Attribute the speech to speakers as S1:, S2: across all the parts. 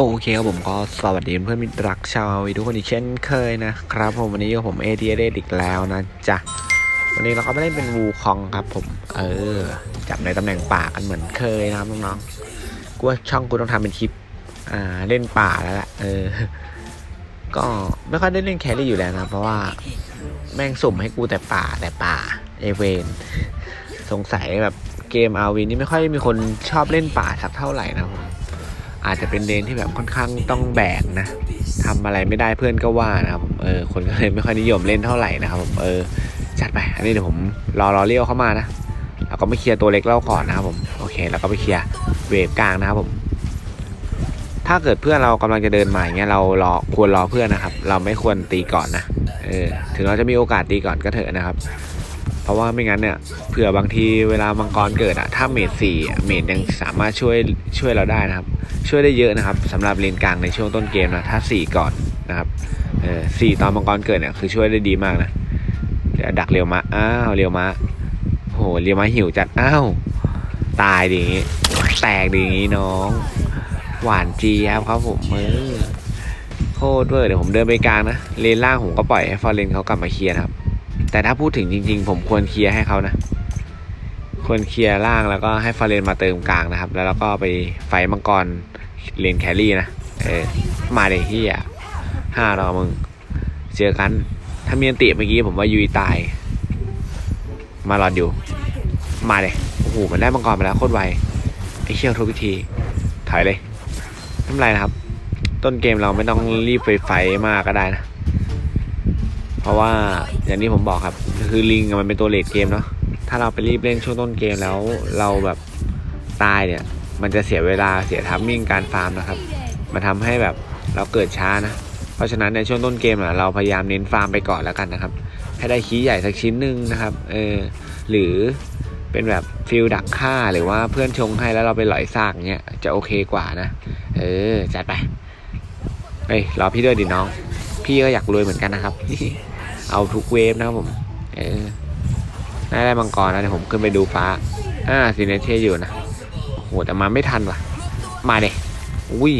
S1: โอเคครับผมก็สวัสดีเพื่อนมิตรรักชาววีทุกคนอีกเช่นเคยนะครับผมวันนี้ก็ผมเอทียเดอีกแล้วนะจ๊ะวันนี้เราก็ไม่ได้เป็นวูคองครับผม เออจับในตำแหน่งป่ากันเหมือนเคยนะครับน้องๆกูว่าช่องกูต้องทำเป็นคลิปอ่าเล่นป่าแล้วล่ะเออ ก็ไม่ค่อยได้เล่นแครี่อยู่แล้วนะ เพราะว่าแม่งสุ่มให้กูแต่ป่าแต่ป่าเอเวนสงสัยแบบเกมอาวีนี่ไม่ค่อยมีคนชอบเล่นป่าสักเท่าไหร่นะผม อาจจะเป็นเลนที่แบบค่อนข้างต้องแบกนะทำอะไรไม่ได้เพื่อนก็ว่านะครับเออคนก็เลยไม่ค่อยนิยมเล่นเท่าไหร่นะครับผมเออจัดไปอันนี้เดี๋ยวผมรอรอเลี้ยวเข้ามานะเราก็ไม่เคลียร์ตัวเล็กเล่าก่อนนะครับผมโอเคแล้วก็ไปเคลียร์เวฟกลางนะครับผม ถ้าเกิดเพื่อนเรากำลังจะเดินมาอย่างเงี้ยเรารอควรรอเพื่อนนะครับ เราไม่ควรตีก่อนนะเออถึงเราจะมีโอกาสตีก่อนก็เถอะนะครับ ราะว่าไม่งั้นเนี่ยเผื่อบางทีเวลามังกรเกิดอะถ้าเมดสี่เมดยังสามารถช่วยช่วยเราได้นะครับ ช่วยได้เยอะนะครับสำหรับเลนกลางในช่วงต้นเกมนะถ้าสี่ก่อนนะครับเออสี่ตอนมังกรเกิดเนี่ยคือช่วยได้ดีมากนะเดี๋ยวดักเรียวมาอ้าวเรียวมาโหเรียวมาหิวจัดอ้าวตายดีงี้แตกดีงี้น้อง หวานจียบครับผมเออโคตรเวอร์เดี๋ยวผมเดินไปกลางนะเลนล่างผมก็ปล่อยให้ฟอร์เรนเขากลับมาเคลียร์ครับ แต่ถ้าพูดถึงจริง ๆ ผมควรเคลียร์ให้เขานะ ควรเคลียร์ล่างแล้วก็ให้ฟาเรนมาเติมกลางนะครับ แล้วเราก็ไปไฟมังกรเลนแครี่นะ เออ มาเลยที่อะห้ารอมึง เจอกัน ถ้ามีอันติเมื่อกี้ผมว่ายุยตาย มารอดอยู่ มาเลยโอ้โห มันได้มังกรไปแล้วโคตรไว ไอ้เชี่ยวทุกวิธี ถอยเลยไม่เป็นไรนะครับ ต้นเกมเราไม่ต้องรีบไปไฟมากก็ได้นะ ราะว่าอย่างที่ผมบอกครับ คือลิงมันเป็นตัวเลดเกมเนาะถ้าเราไปรีบเล่นช่วงต้นเกมแล้วเราแบบตายเนี่ย มันจะเสียเวลาเสียทัมมิ่งการฟาร์มนะครับมันทำให้แบบเราเกิดช้านะ เพราะฉะนั้นในช่วงต้นเกมอะเราพยายามเน้นฟาร์มไปก่อนแล้วกันนะครับ ให้ได้คีย์ใหญ่สักชิ้นหนึ่งนะครับเออหรือเป็นแบบฟิลดักฆ่าหรือว่าเพื่อนชงให้แล้วเราไปหลอยซากเงี้ยจะโอเคกว่านะ เออจัดไปเฮ้ยรอพี่ด้วยดิน้อง พี่ก็อยากรวยเหมือนกันนะครับ เอาทุกเวฟนะครับผม เออได้ได้มังกรแล้วเดี๋ยวผมขึ้นไปดูฟ้า อ่าซีเนเทอยู่นะ โอ้โห แต่มาไม่ทันว่ะ มาเด็อุ้ย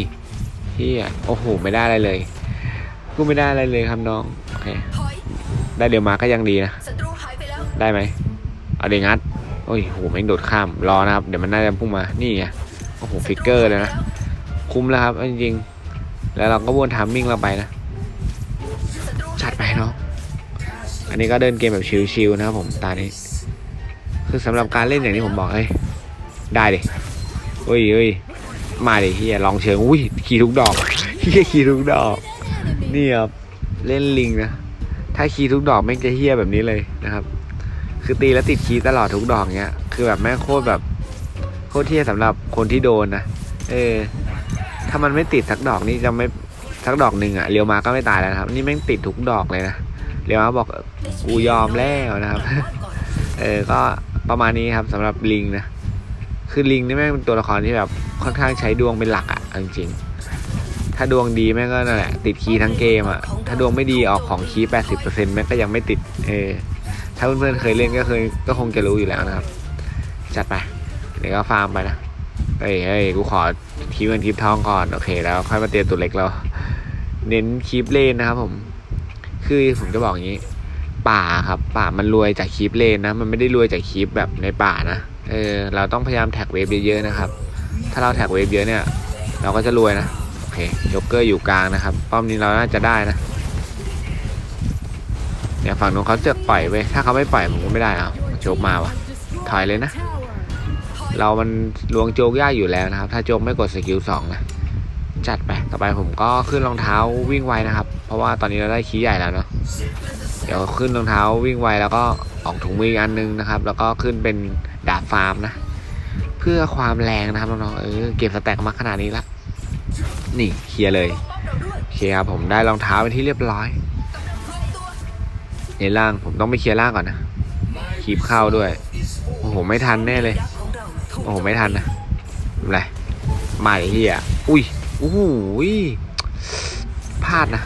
S1: เฮียโอ้โห ไม่ได้อะไรเลย กูไม่ได้อะไรเลยครับน้อง โอเค ได้เดี๋ยวมาก็ยังดีนะ
S2: ได้
S1: ไหม เอาเดี๋ยวงัด โอ้ยโหแม่งโดดข้าม รอนะครับ เดี๋ยวมันน่าจะพุ่งมา นี่ไง โอ้โห ฟิกเกอร์เลยนะ คุ้มแล้วครับ จริงๆ แล้วเราก็วนทามมิ่งเราไปนะ ชัดไปเนาะ อันนี้ก็เดินเกมแบบชิลๆนะครับผมตานี้คือสำหรับการเล่นอย่างที่ผมบอกเอ้ยได้ดิเฮ้ยเฮ้ยมาดิเฮียลองเชิงอุ้ยขี่ทุกดอกเฮียขี่ทุกดอกนี่ครับเล่นลิงนะถ้าขี่ทุกดอกแม่งจะเฮียแบบนี้เลยนะครับ คือตีแล้วติดคีย์ตลอดทุกดอกเนี้ยคือแบบแม่งโคตรแบบโคตรเที่ยสำหรับคนที่โดนนะเออ ถ้ามันไม่ติดสักดอกนี่จะไม่สักดอกหนึ่งอะเรียวมาก็ไม่ตายแล้วครับ นี่แม่งติดทุกดอกเลยนะ เรียวมาบอกกูยอมแล้วนะครับ เออก็ประมาณนี้ครับสำหรับลิงนะคือลิงนี่แม่งเป็นตัวละครที่แบบค่อนข้างใช้ดวงเป็นหลักอะเอาจริงๆถ้าดวงดีแม่งก็นั่นแหละติดคีย์ทั้งเกมอะถ้าดวงไม่ดีออกของคีย์แปดสิบเปอร์เซ็นต์แม่งก็ยังไม่ติดเออถ้าเพื่อนๆเคยเล่นก็เคยก็คงจะรู้อยู่แล้วนะครับ จัดไปเดี๋ยวก็ฟาร์มไปนะเฮ้ยเฮ้ยกูขอคีบเงินคีบทองก่อน โอเค แล้วค่อยมาเตรียมตัวเล็กเรา เน้นคีบเลนนะครับผม คือผมจะบอกอย่างนี้ ป่าครับป่ามันรวยจากคีบเลนนะ มันไม่ได้รวยจากคีบแบบในป่านะเออเราต้องพยายามแท็กเวฟเยอะๆนะครับ ถ้าเราแท็กเวฟเยอะเนี่ย เราก็จะรวยนะโอเคโจ๊กเกอร์อยู่กลางนะครับ ป้อมนี้เราน่าจะได้นะเนี่ยฝั่งนู้นเขาเจือกปล่อยไปถ้าเขาไม่ปล่อยผมก็ไม่ได้เอาโชกมาวะถอยเลยนะ เรามันลวงโจกยากอยู่แล้วนะครับ ถ้าโจกไม่กดสกิลสองนะ จัดไป ต่อไปผมก็ขึ้นรองเท้าวิ่งไวนะครับ เพราะว่าตอนนี้เราได้คีย์ใหญ่แล้วเนาะ เดี๋ยวขึ้นรองเท้าวิ่งไวแล้วก็ออกถุงมืออีกอันนึงนะครับ แล้วก็ขึ้นเป็นดาบฟาร์มนะ เพื่อความแรงนะครับน้องๆ เออเก็บสแต็กมาขนาดนี้ละ นี่เคลียร์เลย
S2: เราด้วย
S1: โอเครับผมได้รองเท้าเป็นที่เรียบร้อย ในล่างผมต้องไปเคลียร์ล่างก่อนนะคีบเข้าด้วย โอ้โหไม่ทันแน่เลย โอ้โหไม่ทันนะอะไรมาไอ้เฮียอุ้ย โอ้โหยพลาดนะ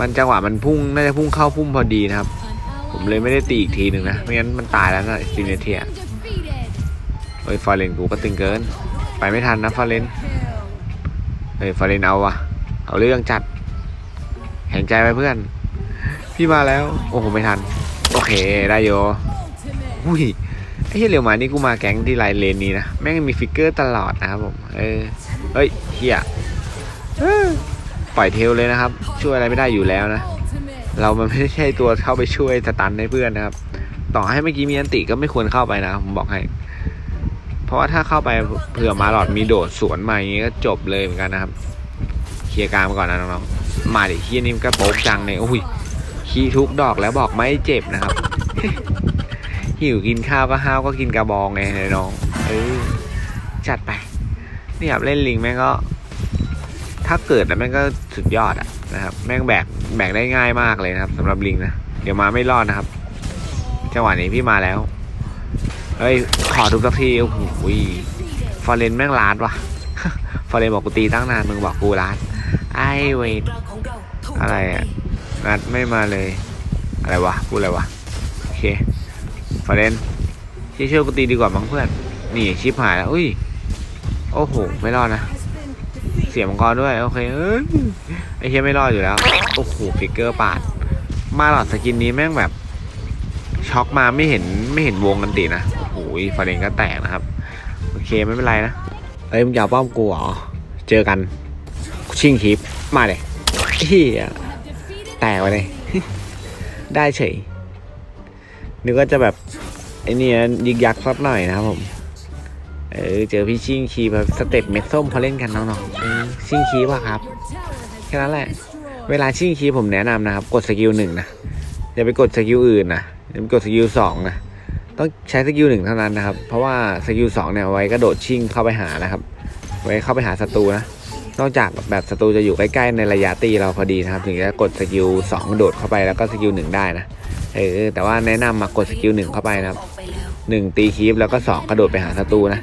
S1: มันจังหวะมันพุ่ง น่าจะพุ่งเข้าพุ่มพอดีนะครับ ผมเลยไม่ได้ตีอีกทีหนึ่งนะ ไม่งั้นมันตายแล้วนะซินเนเทียเฮ้ยฟอร์เรนกูก็ตึงเกิน ไปไม่ทันนะฟอร์เรนเฮ้ยฟอร์เรนเอาวะเอาเรื่องจัด แข็งใจไปเพื่อน พี่มาแล้ว โอ้โหไม่ทัน โอเคได้โยอุ้ย ไอ้เฮียเร็วมานี่กูมาแก๊งที่ไลน์เลนนี้นะ แม่งมีฟิกเกอร์ตลอดนะครับผม เออเฮ้ยเฮียปล่อยเทลเลยนะครับ ช่วยอะไรไม่ได้อยู่แล้วนะ เรามันไม่ใช่ตัวเข้าไปช่วยสตันให้เพื่อนนะครับ ต่อให้เมื่อกี้มีอันติก็ไม่ควรเข้าไปนะผมบอกให้ เพราะว่าถ้าเข้าไปเผื่อมาหลอดมีโดดสวนมาอย่างงี้ก็จบเลยเหมือนกันนะครับ เคลียร์กางมาก่อนนะน้องๆ มาดิเฮียนี่มันก็โป๊กจังเลยโอ้ยขี้ทุกดอกแล้วบอกไม่เจ็บนะครับ หิวกินข้าวก็ห้าวก็กินกระบองไงน้องเออจัดไปนี่ครับเล่นลิงแม่งก็ ถ้าเกิดแล้วแม่งก็สุดยอดอะนะครับ แม่งแบกแบกได้ง่ายมากเลยนะครับสำหรับลิงนะเดี๋ยวมาไม่รอดนะครับจังหวะนี้พี่มาแล้วเฮ้ยขอทุกสักทีโอ้โหฟอร์เรนแม่งล้านว่ะฟอร์เรนบอกกูตีตั้งนานมึงบอกกูล้านไอ้เวท
S2: กลางของเร
S1: อะไรอะนัดไม่มาเลย อะไรวะพูดอะไรวะโอเค ฟาเรนช่ช่วยกูตีดีกว่ามั้งเพื่อน นี่ชิปหายแล้วอุ้ย โอ้โห ไม่รอดนะ เสียมังกรด้วย โอเคเอ้ยไอ้เฮียไม่รอดอยู่แล้ว โอ้โหฟิกเกอร์ปาด มาหลอดสกินนี้แม่งแบบ ช็อกมาไม่เห็นไม่เห็นวงกันตีนะ โอ้โหฟาเรนก็แตกนะครับ โอเคไม่เป็นไรนะ เอ้ยมึงอย่าป้อมกูเหรอ เจอกันชิงคลิปมาเลยเฮียแตกไปเลย ได้เฉย นึกว่าจะแบบไอ้เนี่ยยิกยักสักหน่อยนะครับผมเออเจอพี่ชิงคีแบบสเต็ปเม็ดส้มเขาเล่นกันน้องๆชิงคีป่ะครับแค่นั้นแหละ เวลาชิงคีผมแนะนำนะครับ กดสกิลหนึ่งนะอย่าไปกดสกิลอื่นนะอย่าไปกดสกิลสองนะต้องใช้สกิลหนึ่งเท่านั้นนะครับ เพราะว่าสกิลสองเนี่ยไว้กระโดดชิงเข้าไปหานะครับ ไว้เข้าไปหาศัตรูนะนอกจากแบบศัตรูจะอยู่ใกล้ๆในระยะตีเราพอดีนะครับ ถึงจะกดสกิลสองโดดเข้าไปแล้วก็สกิลหนึ่งได้นะ เออ แต่ว่าแนะนำมากดสกิลหนึ่งเข้าไปนะครับหนึ่งตีคีฟแล้วก็สองกระโดดไปหาศัตรูนะ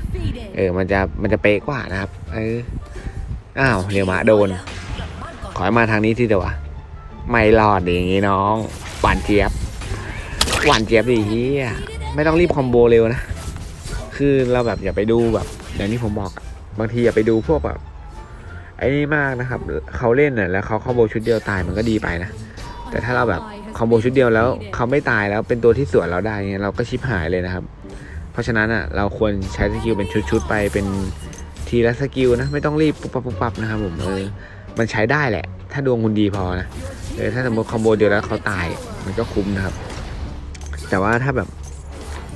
S1: เออ มันจะมันจะเป๊ะกว่านะครับ เออ อ้าวเรียวมาโดน ขอให้มาทางนี้ที่เดียวะไม่รอดดิอย่างงี้น้อง หวานเจี๊ยบ หวานเจี๊ยบดิเฮียไม่ต้องรีบคอมโบเร็วนะ คือเราแบบอย่าไปดูแบบอย่างที่ผมบอกบางทีอย่าไปดูพวกแบบไอ้นี่มากนะครับ เขาเล่นน่ะแล้วเขาคอมโบชุดเดียวตายมันก็ดีไปนะ แต่ถ้าเราแบบ คอมโบชุดเดียวแล้วเขาไม่ตายแล้วเป็นตัวที่สวนเราได้เงี้ยเราก็ชิปหายเลยนะครับ เพราะฉะนั้นอะเราควรใช้สกิลเป็นชุดๆไปเป็นทีละสกิลนะไม่ต้องรีบปุ๊บปั๊บปุ๊บปั๊บนะครับผมเออมันใช้ได้แหละ ถ้าดวงคุณดีพอนะเออถ้าสมมติคอมโบเดียวแล้วเขาตายมันก็คุ้มนะครับ แต่ว่าถ้าแบบ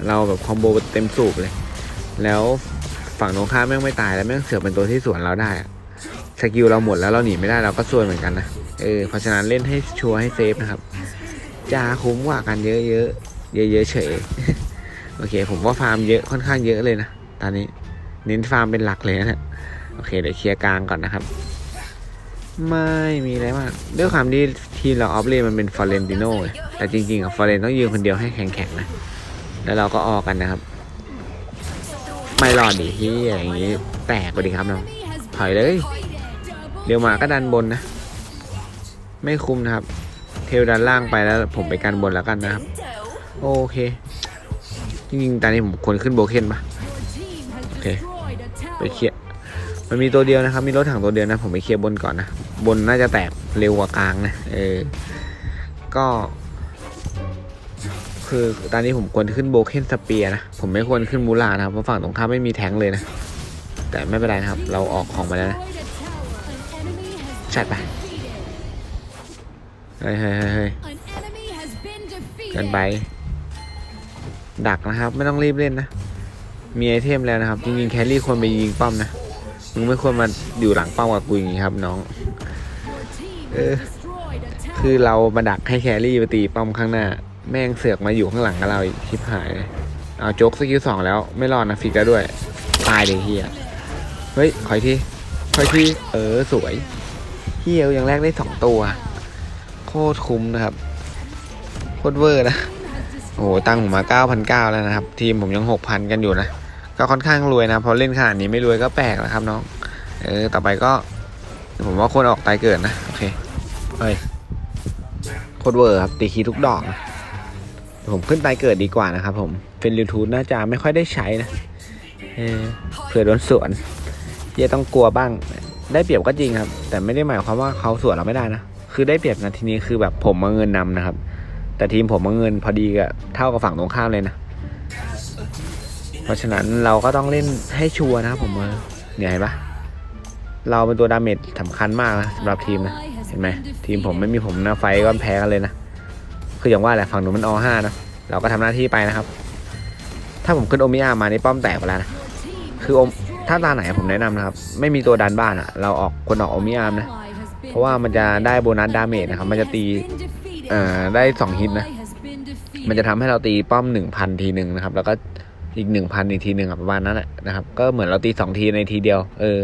S1: เราแบบคอมโบเต็มสูบเลย แล้วฝั่งตรงข้ามแม่งไม่ตายแล้วแม่งเสือกเป็นตัวที่สวนเราได้สกิลเราหมดแล้วเราหนีไม่ได้เราก็ซวยเหมือนกันนะเออเพราะฉะนั้นเล่นให้ชัวร์ให้เซฟนะครับ จะคุ้มกว่ากันเยอะๆเยอะๆเเฉย โอเค ผมว่าฟาร์มเยอะค่อนข้างเยอะเลยนะ ตอนนี้เน้นฟาร์มเป็นหลักเลยนะโอเคเดี๋ยวเคลียร์กลางก่อนนะครับ ไม่มีอะไรมากด้วยความที่ทีมเราออฟเลนมันเป็นฟอร์เรนติโน่แต่จริงๆอะฟอร์เรนต้องยืนคนเดียวให้แข็งๆนะ แล้วเราก็ออกกันนะครับ ไม่รอดดิที่อย่างนี้แตกไปดิครับน้องถอยเลย เดี๋ยวหมาก็ดันบนนะ ไม่คุ้มนะครับ เทลดันล่างไปแล้วผมไปกันบนแล้วกันนะครับ โอเค จริงๆตอนนี้ผมควรขึ้นโบเคนปะโอเคไปเคลียร์มันมีตัวเดียวนะครับ มีรถถังตัวเดียวนะ ผมไปเคลียร์บนก่อนนะ บนน่าจะแตกเร็วกว่ากลางนะ เออ ก็ คือตอนนี้ผมควรขึ้นโบเคนสเปียนะ ผมไม่ควรขึ้นมูลานะครับ เพราะฝั่งตรงข้ามไม่มีแทงเลยนะ แต่ไม่เป็นไรนะครับ เราออกของมาแล้วนะจัดไป เฮ้ยเฮ้ยเฮ้ยเฮ้ยกันไป ดักนะครับ ไม่ต้องรีบเล่นนะ มีไอเทมแล้วนะครับ จริงๆแครี่ควรไปยิงป้อมนะ มึงไม่ควรมาอยู่หลังป้อมกับกูอย่างนี้ครับน้อง เออ คือเรามาดักให้แครี่ไปตีป้อมข้างหน้า แม่งเสือกมาอยู่ข้างหลังกับเราอีกชิบหายเลยเอาโจ๊กสกิลสองแล้ว ไม่รอดนะฟิกแล้วด้วย ตายเลยเฮียเฮ้ย ขอยทีขอยทีเออ สวยเฮียอย่างแรกได้สองตัว โคตรคุ้มนะครับ โคตรเวอร์นะ โอ้โหตั้งผมมา 9,900 แล้วนะครับ ทีมผมยัง 6,000 กันอยู่นะ ก็ค่อนข้างรวยนะ พอเล่นขนาดนี้ไม่รวยก็แปลกแล้วครับน้อง เออ ต่อไปก็ ผมว่าคนออกตายเกิดนะ โอเค เฮ้ย โคตรเวอร์ครับ ตีคีทุกดอกนะผมขึ้นตายเกิดดีกว่านะครับผมเฟนริทูดน่าจะไม่ค่อยได้ใช้นะ เออ เผื่อโดนสวนเฮียต้องกลัวบ้าง ได้เปรียบก็จริงครับ แต่ไม่ได้หมายความว่าเขาสวนเราไม่ได้นะ คือได้เปรียบนะทีนี้คือแบบผมมาเงินนำนะครับ แต่ทีมผมมาเงินพอดีกับเท่ากับฝั่งตรงข้ามเลยนะ เพราะฉะนั้นเราก็ต้องเล่นให้ชัวร์นะครับผมเออเนี่ยเห็นปะเราเป็นตัวดาเมจสำคัญมากนะสำหรับทีมนะ เห็นไหมทีมผมไม่มีผมนะไฟก็แพ้กันเลยนะ คืออย่างว่าแหละฝั่งหนูมันอห้านะ เราก็ทำหน้าที่ไปนะครับ ถ้าผมขึ้นโอมิอามานี่ป้อมแตกไปแล้วนะ คือโอมถ้าตาไหนผมแนะนำนะครับ ไม่มีตัวดันบ้านอะเราออกคนออกโอมิอามนะ เพราะว่ามันจะได้โบนัสดาเมจนะครับ มันจะตีอ่อได้สองฮิตนะ มันจะทำให้เราตีป้อมหนึ่งพันทีหนึ่งนะครับ แล้วก็อีกหนึ่งพันอีกทีหนึ่งประมาณนั้นแหละนะครับ ก็เหมือนเราตีสองทีในทีเดียว เออ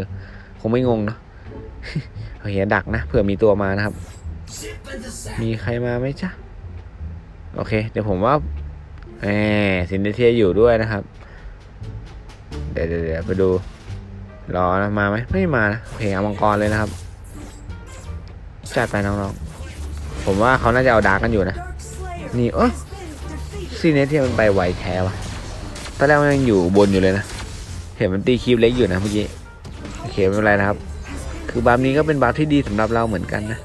S1: คงไม่งงเนาะโอเคดักนะ เผื่อมีตัวมานะครับ มีใครมาไหมจ๊ะ โอเค เดี๋ยวผมว่าแหมสินเดเทียอยู่ด้วยนะครับเดี๋ยวเดี๋ยวเดี๋ยวไปดู รอนะ มาไหมไม่มานะโอเคเอามังกรเลยนะครับ จัดไปน้องๆ ผมว่าเขาน่าจะเอาดาร์กกันอยู่นะ นี่เออซีเนสที่มันไปไวแท้วะตอนแรกมันยังอยู่บนอยู่เลยนะ เห็นมันตีคีบเล็กอยู่นะเมื่อกี้โอเคไม่เป็นไรนะครับ คือบาร์นี้ก็เป็นบาร์ที่ดีสำหรับเราเหมือนกันนะ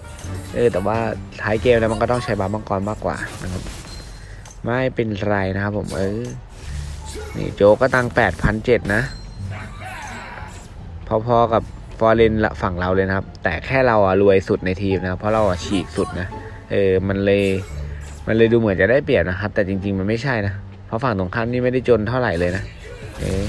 S1: เออแต่ว่าท้ายเกมแล้วมันก็ต้องใช้บาร์มังกรมากกว่านะครับ ไม่เป็นไรนะครับผมเออ นี่โจก็ตังแปดพันเจ็ดนะ พอๆกับ ฟอร์เรนละฝั่งเราเลยนะครับ แต่แค่เราอะรวยสุดในทีมนะ เพราะเราอะฉีกสุดนะ เออ มันเลย มันเลยดูเหมือนจะได้เปรียบนะครับ แต่จริง ๆ มันไม่ใช่นะ เพราะฝั่งตรงข้ามนี่ไม่ได้จนเท่าไหร่เลยนะ เออ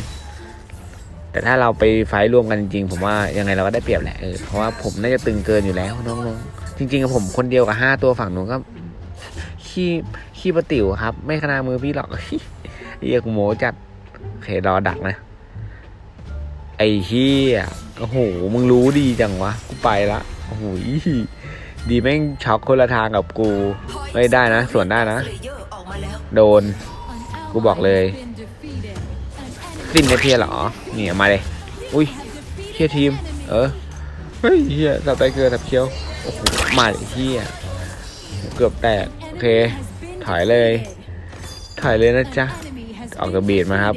S1: แต่ถ้าเราไปไฟท์ร่วมกันจริง ๆ ผมว่ายังไงเราก็ได้เปรียบแหละ เออ เพราะว่าผมน่าจะตึงเกินอยู่แล้วน้องๆ จริงๆกับผมคนเดียวกับห้าตัวฝั่งนู้นก็ขี้ขี้ประติ๋วครับ ไม่ขนาดมือพี่หรอกเรียกโมจัดโอเครอดักนะ ไอ้เฮียโอ้โห มึงรู้ดีจังวะ กูไปละ โอ้โห ดีแม่งช็อกคนละทางกับกู ไม่ได้นะ ส่วนได้นะ โดน กูบอกเลย สิ้นในเพียเหรอ เนี่ยมาเลย อุ้ยเฮียทีม เออ เฮ้ยเฮียสับไตเกอร์สับเคียว โอ้โห มาเลยเฮียเกือบแตก โอเค ถอยเลย ถอยเลยนะจ๊ะ ออกกระบีดมาครับ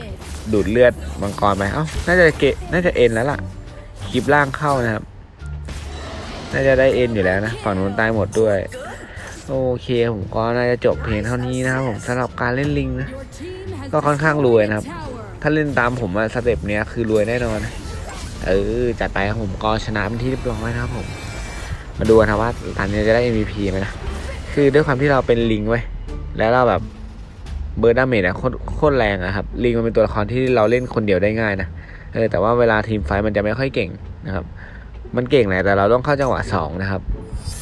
S1: ดูดเลือดมังกรไปเอ้าน่าจะเกะน่าจะเอ็นแล้วล่ะคลิปล่างเข้านะครับ น่าจะได้เอ็นอยู่แล้วนะฝั่งนู้นตายหมดด้วย โอเคผมก็น่าจะจบเพลงเท่านี้นะครับผมสำหรับการเล่นลิงนะก็ค่อนข้างรวยนะครับ ถ้าเล่นตามผมอะสเต็ปเนี้ยคือรวยแน่นอนเออจัดไปครับผมก็ชนะเป็นที่เรียบร้อยนะครับผม มาดูนะว่าตอนนี้จะได้ MVP ไหมนะคือด้วยความที่เราเป็นลิงเว้แล้วเราแบบ เบอร์ดาเมจอะโคตรโคตรแรงอะครับลิงมันเป็นตัวละครที่เราเล่นคนเดียวได้ง่ายนะเออแต่ว่าเวลาทีมไฟมันจะไม่ค่อยเก่งนะครับ มันเก่งแหละแต่เราต้องเข้าจังหวะสองนะครับ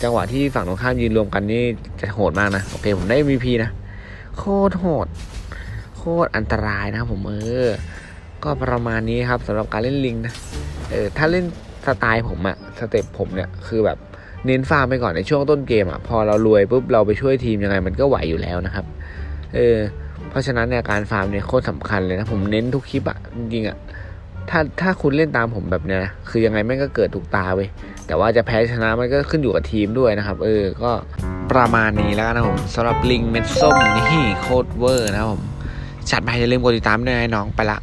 S1: จังหวะที่ฝั่งตรงข้ามยืนรวมกันนี่จะโหดมากนะโอเคผมได้ MVP นะโคตรโหด โคตรอันตรายนะครับผมเออ ก็ประมาณนี้ครับสำหรับการเล่นลิงนะเออถ้าเล่นสไตล์ผมอะสเต็ปผมเนี่ยคือแบบเน้นฟาร์มไปก่อนในช่วงต้นเกมอะพอเรารวยปุ๊บเราไปช่วยทีมยังไงมันก็ไหวอยู่แล้วนะครับ เออ เพราะฉะนั้นเนี่ยการฟาร์มเนี่ยโคตรสำคัญเลยนะผมเน้นทุกคลิปอะจริงอะถ้าถ้าคุณเล่นตามผมแบบเนี้ยนะคือยังไงแม่งก็เกิดถูกตาเว้ยแต่ว่าจะแพ้ชนะมันก็ขึ้นอยู่กับทีมด้วยนะครับ เออก็ประมาณนี้แล้วนะผมสำหรับลิงเม็ดส้มนี่โคตรเวอร์นะครับผมจัดไปอย่าลืมกดติดตามด้วยน้องไปละ